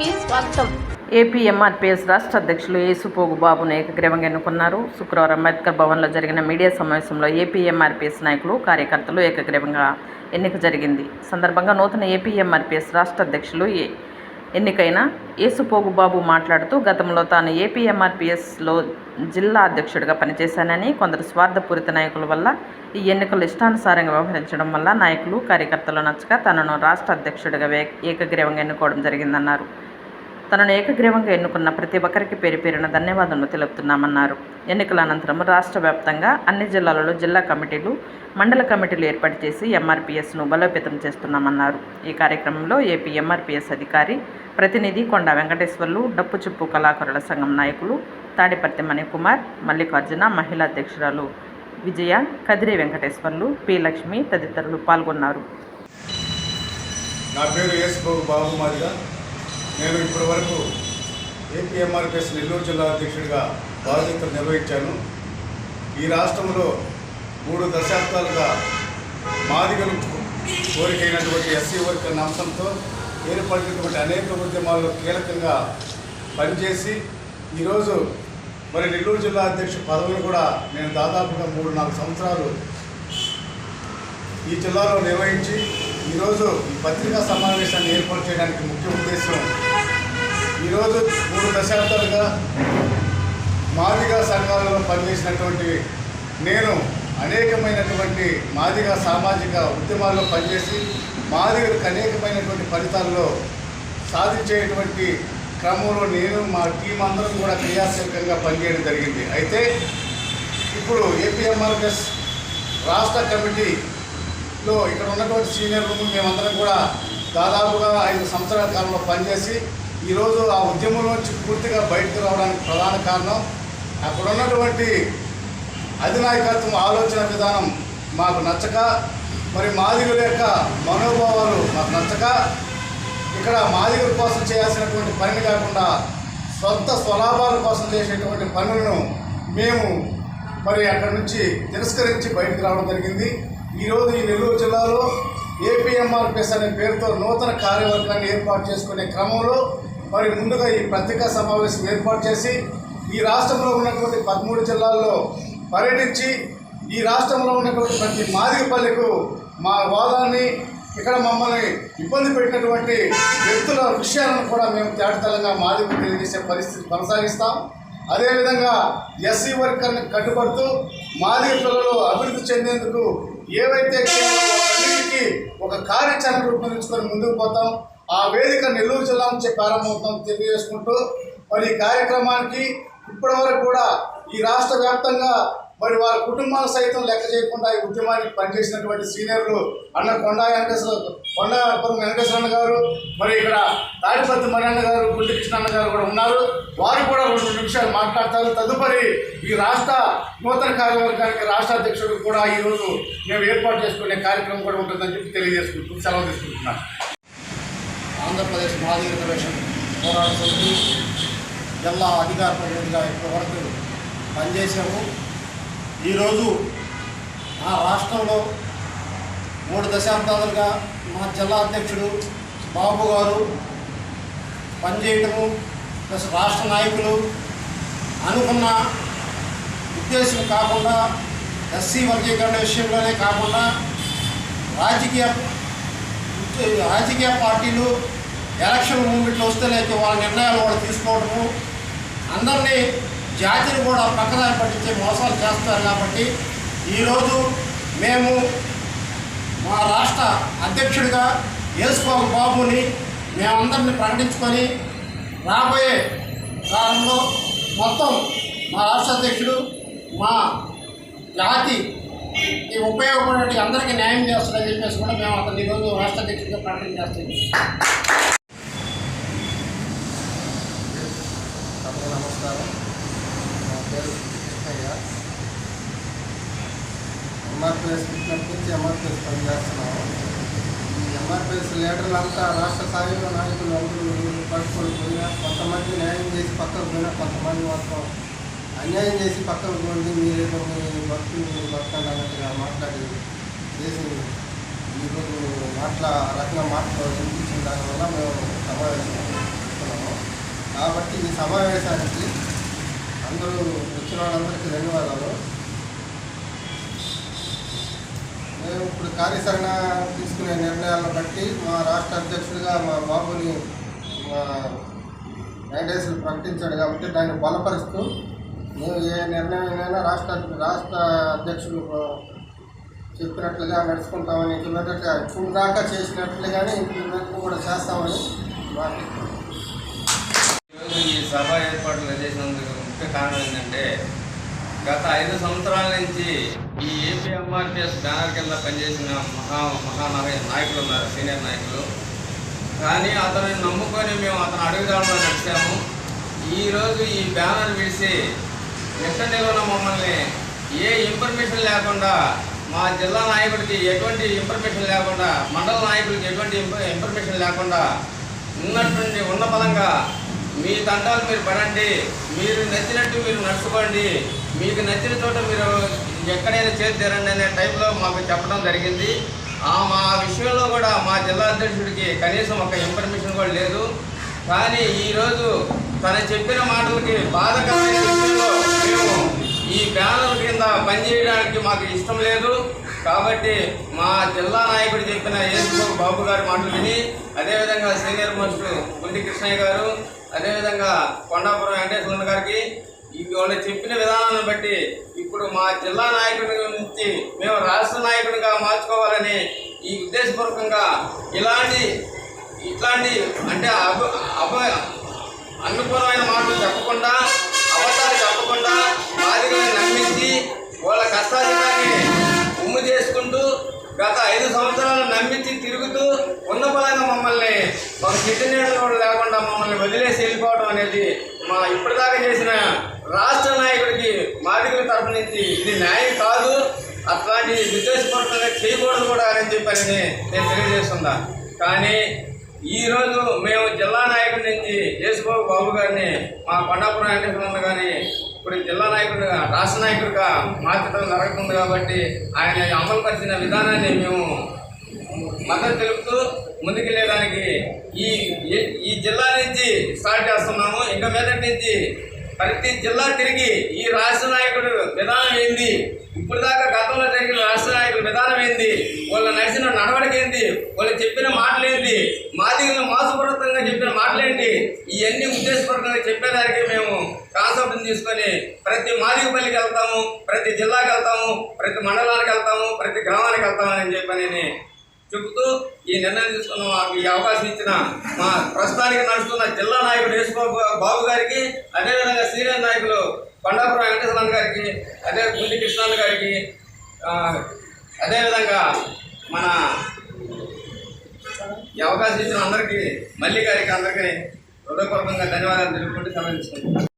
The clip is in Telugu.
న్యూస్కి స్వాగతం. ఏపీ ఎంఆర్పీఎస్ రాష్ట్ర అధ్యక్షులు ఏసుపోగు బాబును ఏకగ్రీవంగా ఎన్నుకున్నారు. శుక్రవారం అంబేద్కర్ భవన్లో జరిగిన మీడియా సమావేశంలో ఏపీ ఎంఆర్పీఎస్ నాయకులు కార్యకర్తలు ఏకగ్రీవంగా ఎన్నిక జరిగింది. సందర్భంగా నూతన ఏపీ ఎంఆర్పీఎస్ రాష్ట్ర అధ్యక్షులు ఏ- ఎన్నికైన ఏసుపోగు బాబు మాట్లాడుతూ గతంలో తాను ఏపీ ఎంఆర్పీఎస్లో జిల్లా అధ్యక్షుడిగా పనిచేశానని కొందరు స్వార్థపూరిత నాయకుల వల్ల ఈ ఎన్నికలు ఇష్టానుసారంగా వ్యవహరించడం వల్ల నాయకులు కార్యకర్తలు నచ్చక తనను రాష్ట్ర అధ్యక్షుడిగా వే- ఏకగ్రీవంగా ఎన్నుకోవడం జరిగిందన్నారు. తనను ఏకగ్రీవంగా ఎన్నుకున్న ప్రతి ఒక్కరికి పేరు పేరున ధన్యవాదాలు తెలుపుతున్నామన్నారు. ఎన్నికల అనంతరం రాష్ట్ర వ్యాప్తంగా అన్ని జిల్లాలలో జిల్లా కమిటీలు మండల కమిటీలు ఏర్పాటు చేసి ఎంఆర్పీఎస్ను బలోపేతం చేస్తున్నామన్నారు. ఈ కార్యక్రమంలో ఏపీ ఎంఆర్పీఎస్ అధికారి ప్రతినిధి కొండ వెంకటేశ్వర్లు డప్పు చుప్పు కళాకారుల సంఘం నాయకులు తాడిపర్తి మణికుమార్ మల్లికార్జున మహిళా అధ్యక్షురాలు విజయ కదిరి వెంకటేశ్వర్లు పి లక్ష్మి తదితరులు పాల్గొన్నారు. నా పేరు బాబు మాదిగా నేను ఇప్పటి వరకు ఏపీఎంఆర్పిఎస్ నెల్లూరు జిల్లా అధ్యక్షుడిగా బాధ్యతలు నిర్వహించాను. ఈ రాష్ట్రంలో మూడు దశాబ్దాలుగా మాదిగలు కోరికైనటువంటి ఎస్సీ వర్క్ అనే అంశంతో ఏర్పడినటువంటి అనేక ఉద్యమాల్లో కీలకంగా పనిచేసి ఈరోజు మరి నెల్లూరు జిల్లా అధ్యక్షుడు పదవిని కూడా నేను దాదాపుగా మూడు నాలుగు సంవత్సరాలు ఈ జిల్లాలో నిర్వహించి ఈరోజు ఈ పత్రికా సమావేశాన్ని ఏర్పాటు చేయడానికి ముఖ్య ఉద్దేశం దశాబ్దాలుగా మాదిగా సంఘాలలో పనిచేసినటువంటి నేను అనేకమైనటువంటి మాదిగా సామాజిక ఉద్యమాల్లో పనిచేసి మాదిగలకు అనేకమైనటువంటి ఫలితాల్లో సాధించేటువంటి క్రమంలో నేను మా టీం అందరం కూడా క్రియాశీలకంగా పనిచేయడం జరిగింది. అయితే ఇప్పుడు ఏపీఎంఆర్ఎస్ రాష్ట్ర కమిటీలో ఇక్కడ ఉన్నటువంటి సీనియర్లు మేమందరం కూడా దాదాపుగా ఐదు సంవత్సరాల కాలంలో పనిచేసి ఈరోజు ఆ ఉద్యమంలోంచి పూర్తిగా బయటకు రావడానికి ప్రధాన కారణం అక్కడ ఉన్నటువంటి అధినాయకత్వం ఆలోచన విధానం మాకు నచ్చక మరి మాదిగుల యొక్క మనోభావాలు మాకు నచ్చక ఇక్కడ మాదిగుల కోసం చేయాల్సినటువంటి పనిని కాకుండా సొంత స్వలాభాల కోసం చేసేటువంటి పనులను మేము మరి అక్కడ నుంచి తిరస్కరించి బయటకు రావడం జరిగింది. ఈరోజు ఈ నెల్లూరు జిల్లాలో ఏపీఎంఆర్పిఎస్ అనే పేరుతో నూతన కార్యవర్గాన్ని ఏర్పాటు చేసుకునే క్రమంలో మరి ముందుగా ఈ పత్రికా సమావేశం ఏర్పాటు చేసి ఈ రాష్ట్రంలో ఉన్నటువంటి పదమూడు జిల్లాల్లో పర్యటించి ఈ రాష్ట్రంలో ఉన్నటువంటి ప్రతి మాదిగపల్లికు మా వాదాన్ని ఇక్కడ మమ్మల్ని ఇబ్బంది పెట్టినటువంటి వ్యక్తుల విషయాలను కూడా మేము తేటతలంగా మాదిగకు తెలియజేసే పరిస్థితి కొనసాగిస్తాం. అదేవిధంగా ఎస్సీ వర్కర్ని కట్టుబడుతూ మాదిగ పిల్లలు అభివృద్ధి చెందేందుకు ఏవైతే ఒక కార్యాచరణ రూపొందించుకొని ముందుకు పోతాం. ఆ వేదిక నెల్లూరు జిల్లా నుంచి ప్రారంభమవుతాం తెలియజేసుకుంటూ మరి ఈ కార్యక్రమానికి ఇప్పటివరకు కూడా ఈ రాష్ట్ర వ్యాప్తంగా మరి వారి కుటుంబాలు సైతం లెక్క చేయకుండా ఈ ఉద్యమానికి పనిచేసినటువంటి సీనియర్లు అన్న కొండా వెంకటేశ్వర కొండాపురం వెంకటేశ్వరన్న గారు మరి ఇక్కడ తాడిపత్తి మరణ గారు గుండె కృష్ణన్న గారు కూడా ఉన్నారు. వారు కూడా రెండు నిమిషాలు మాట్లాడతారు. తదుపరి ఈ రాష్ట్ర నూతన కార్యవర్గానికి రాష్ట్ర అధ్యక్షుడు కూడా ఈరోజు మేము ఏర్పాటు చేసుకునే కార్యక్రమం కూడా ఉంటుందని చెప్పి తెలియజేసుకుంటూ సెలవు తీసుకుంటున్నాను. ఆంధ్రప్రదేశ్ మాజీ రిజర్వేషన్ పోరాట సమితి జిల్లా అధికార ప్రతినిధిగా ఇప్పటివరకు పనిచేసాము ఈరోజు మా రాష్ట్రంలో మూడు దశాబ్దాలుగా మా జిల్లా అధ్యక్షుడు బాబు గారు పనిచేయటము ప్లస్ రాష్ట్ర నాయకులు అనుకున్న ఉద్దేశం కాకుండా ఎస్సీ వర్గీకరణ విషయంలోనే కాకుండా రాజకీయ రాజకీయ పార్టీలు ఎలక్షన్ మూమెంట్లో వస్తేనైతే వాళ్ళ నిర్ణయాలు వాళ్ళు తీసుకోవడము. అందరినీ జాతిని కూడా పక్కదారి పట్టించే మోసాలు చేస్తారు కాబట్టి ఈరోజు మేము మా రాష్ట్ర అధ్యక్షుడిగా యేసుబాబు బాబుని మేమందరిని ప్రకటించుకొని రాబోయే కాలంలో మొత్తం మా రాష్ట్ర అధ్యక్షుడు మా జాతి ఈ ఉపయోగపడే అందరికీ న్యాయం చేస్తారని చెప్పేసి కూడా మేము అతను ఈరోజు రాష్ట్ర అధ్యక్షుడిగా ప్రకటన చేస్తున్నాం అందరూ నమస్కారం నా పేరు కృష్ణయ్య ఎంఆర్పిఎస్ నుంచి ఎంఆర్పిఎస్ పనిచేస్తున్నాము. ఈ ఎంఆర్పిఎస్ లీడర్లు అంతా రాష్ట్ర స్థాయిలో నాయకులు అందరూ పట్టుకొని పోయినా కొంతమంది న్యాయం చేసి పక్కకు పోయినా కొంతమంది మాత్రం అన్యాయం చేసి పక్కకు పోయింది. మీరేదో మీ భక్తులు మీ భక్తులు అన్నట్టుగా మాట్లాడి చేసి ఈరోజు మాట్లా రకంగా మాట్లాడు వినిపించిన దానివల్ల మేము సమావేశం కాబట్టి ఈ సమావేశానికి అందరూ వచ్చిన వాళ్ళందరికీ ధన్యవాదాలు. మేము ఇప్పుడు కార్యాచరణ తీసుకునే నిర్ణయాలను బట్టి మా రాష్ట్ర అధ్యక్షుడిగా మా బాబుని మా వెంకటేశ్వరు ప్రకటించాడు కాబట్టి దాన్ని బలపరుస్తూ మేము ఏ నిర్ణయమైనా రాష్ట్ర రాష్ట్ర అధ్యక్షులు చెప్పినట్లుగా నడుచుకుంటామని ఇంక ఇప్పుడు దాకా చేసినట్లుగానే ఇంక కూడా చేస్తామని మాకు ఈరోజు ఈ సభ ఏర్పాట్లు చేసినందుకు ముఖ్య కారణం ఏంటంటే గత ఐదు సంవత్సరాల నుంచి ఈ ఏపీ ఎంఆర్పిఎస్ బ్యానర్ కింద పనిచేసిన మహా మహానాయ నాయకులు ఉన్నారు సీనియర్ నాయకులు. కానీ అతన్ని నమ్ముకొని మేము అతను అడుగుదామని నడిచాము. ఈరోజు ఈ బ్యానర్ విడిసి ఎక్కడ మమ్మల్ని ఏ ఇన్ఫర్మేషన్ లేకుండా మా జిల్లా నాయకుడికి ఎటువంటి ఇన్ఫర్మేషన్ లేకుండా మండల నాయకుడికి ఎటువంటి ఇన్ఫర్మేషన్ లేకుండా ఉన్నటువంటి ఉన్న పదంగా మీ తంటాలు మీరు పడండి. మీరు నచ్చినట్టు మీరు నడుచుకోండి. మీకు నచ్చిన చోట మీరు ఎక్కడైనా చేరుతారండి అనే టైంలో మాకు చెప్పడం జరిగింది. ఆ మా విషయంలో కూడా మా జిల్లా అధ్యక్షుడికి కనీసం ఒక ఇన్ఫర్మేషన్ కూడా లేదు. కానీ ఈరోజు తను చెప్పిన మాటలకి బాధకరమైన విషయంలో మేము ఈ బ్యానర్ కింద పనిచేయడానికి మాకు ఇష్టం లేదు. కాబట్టి మా జిల్లా నాయకుడు చెప్పిన ఏసుకో బాబు గారి మాటలు విని అదేవిధంగా సీనియర్ మోస్ట్ గుండి కృష్ణయ్య గారు అదేవిధంగా కొండాపురం వెంకటేశ్వర గారికి ఈ చెప్పిన విధానాన్ని బట్టి ఇప్పుడు మా జిల్లా నాయకుడి నుంచి మేము రాష్ట్ర నాయకుడిగా మార్చుకోవాలని ఈ ఉద్దేశపూర్వకంగా ఇలాంటి ఇట్లాంటి అంటే అభ అభ అనుకూలమైన మాటలు చెప్పకుండా అబద్ధాలు చెప్పకుండా బాధితులను నమ్మించి వాళ్ళ కష్టాన్ని ఉమ్ము చేసుకుంటూ గత ఐదు సంవత్సరాలు నమ్మించి తిరుగుతూ ఉన్న పరంగా మమ్మల్ని ఒక చిట్టు నీళ్ళు లేకుండా మమ్మల్ని వదిలేసి వెళ్ళిపోవడం అనేది మా ఇప్పటిదాకా చేసిన రాష్ట్ర నాయకుడికి మాదిగుల తరఫు నుంచి ఇది న్యాయం కాదు అట్లాంటి ఉద్దేశపూర్వకంగా చేయకూడదు కూడా అని చెప్పని నేను తెలియజేస్తున్నా. కానీ ఈ రోజు మేము జిల్లా నాయకుడి నుంచి యేసుబాబు బాబు గారిని మా కొండాపురం వెంకటేశ్వర గారిని ఇప్పుడు జిల్లా నాయకుడిగా రాష్ట్ర నాయకుడిగా మార్చడం జరుగుతుంది కాబట్టి ఆయన అమలు పరిచిన విధానాన్ని మేము మద్దతు తెలుపుతూ ముందుకెళ్ళేదానికి ఈ ఈ- జిల్లా నుంచి స్టార్ట్ చేస్తున్నాము. ఇంకా మీదటి నుంచి ప్రతి జిల్లా తిరిగి ఈ రాష్ట్ర నాయకుడు విధానం ఏంది? ఇప్పుడు దాకా గతంలో జరిగిన రాష్ట్ర నాయకుల విధానం ఏంది? వాళ్ళు నడిచిన నడవడిక ఏంది? వాళ్ళు చెప్పిన మాటలు ఏంది? మాదిగలు మోసపూరితంగా చెప్పిన మాటలేంటి ఇవన్నీ ఉద్దేశపూర్వకంగా చెప్పేదానికి మేము కాన్సెప్ట్ని తీసుకొని ప్రతి మాదిగపల్లికి వెళ్తాము ప్రతి జిల్లాకి వెళ్తాము ప్రతి మండలానికి వెళ్తాము ప్రతి గ్రామానికి వెళ్తామని చెప్పని చెబుతూ ఈ నిర్ణయం తీసుకున్న మాకు ఈ అవకాశం ఇచ్చిన మా ప్రస్తుతానికి నడుస్తున్న జిల్లా నాయకుడు యేసుబాబు బాబు గారికి అదేవిధంగా సీనియర్ నాయకులు కొండాపురం వెంకటేశ్వర గారికి అదే గుండి కృష్ణాన్న గారికి అదేవిధంగా మన ఈ అవకాశం ఇచ్చిన అందరికీ మళ్ళీ గారికి అందరికీ హృదయపూర్వకంగా ధన్యవాదాలు తెలుపుకుంటూ సమయం